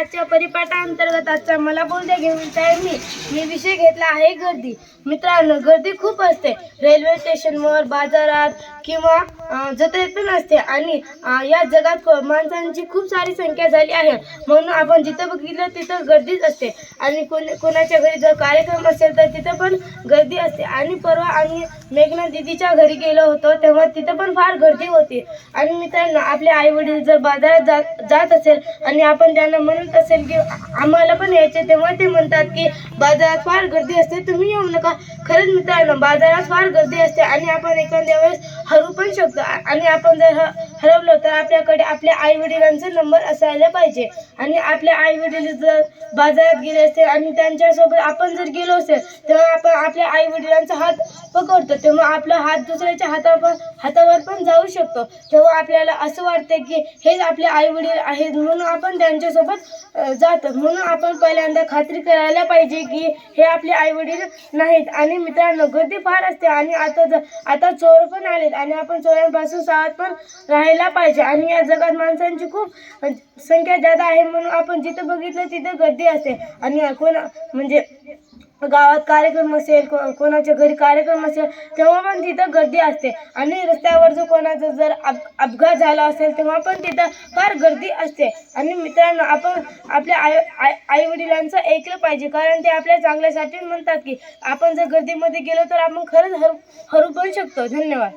आजच्या परिपाठांतर्गत आजचा मला बोलते घेऊन साहेब मी. मी विषय घेतला आहे गर्दी. मित्रांनो गर्दी खूप असते. रेल्वे स्टेशनवर बाजारात किंवा जत्रेत पण असते. आणि या जगात क- माणसांची खूप सारी संख्या झाली आहे. म्हणून आपण जिथं बघितलं तिथं गर्दीच असते. आणि कोण कोणाच्या घरी जर कार्यक्रम असेल तर तिथं पण गर्दी असते. आणि परवा आम्ही मेघना दिदीच्या घरी गेलो होतो तेव्हा तिथं पण फार गर्दी होती. आणि मित्रांनो आपले आई वडील जर बाजारात जात जात असेल आणि आपण त्यांना म्हणत असेल की आम्हाला पण यायचे तेव्हा ते म्हणतात की बाजारात फार गर्दी असते तुम्ही येऊ नका. खरंच मित्रांनो बाजारात फार गर्दी असते आणि आपण एखाद्या वेळेस हरू पण शकतो. आणि आपण जर ह- हरवलं तर आपल्याकडे आपल्या आई वडिलांचा नंबर असायला पाहिजे. आणि आपल्या आई वडील जर बाजारात गेले असतील आणि त्यांच्यासोबत आपण जर गेलो असेल तेव्हा आपण आपल्या आई वडिलांचा हात पकडतो. तेव्हा आपला हात दुसऱ्याच्या हातावर हातावर पण जाऊ शकतो. तेव्हा आपल्याला असं वाटते की हेच आपले आई वडील आहेत म्हणून आपण त्यांच्यासोबत जातो. म्हणून आपण पहिल्यांदा खात्री करायला पाहिजे की हे आपले आई वडील नाहीत. आणि मित्रांनो गर्दी फार असते. आणि आता आता चोर पण आलेत. आणि आपण चोरांपासून सावध पण राहायला पाहिजे. आणि या जगात माणसांची खूप संख्या जादा आहे म्हणून आपण जिथं बघितलं तिथं गर्दी असते. आणि कोणा म्हणजे गावात कार्यक्रम असेल को कोणाच्या घरी कार्यक्रम असेल तेव्हा पण तिथं गर्दी असते. आणि रस्त्यावर जर कोणाचा जर अप अपघात झाला असेल तेव्हा पण तिथं फार गर्दी असते. आणि मित्रांनो आपण आपल्या आई आई वडिलांचं ऐकलं पाहिजे. कारण ते आपल्या चांगल्यासाठी म्हणतात की आपण जर गर्दीमध्ये गेलो तर आपण खरंच हरू हरू पण शकतो. धन्यवाद.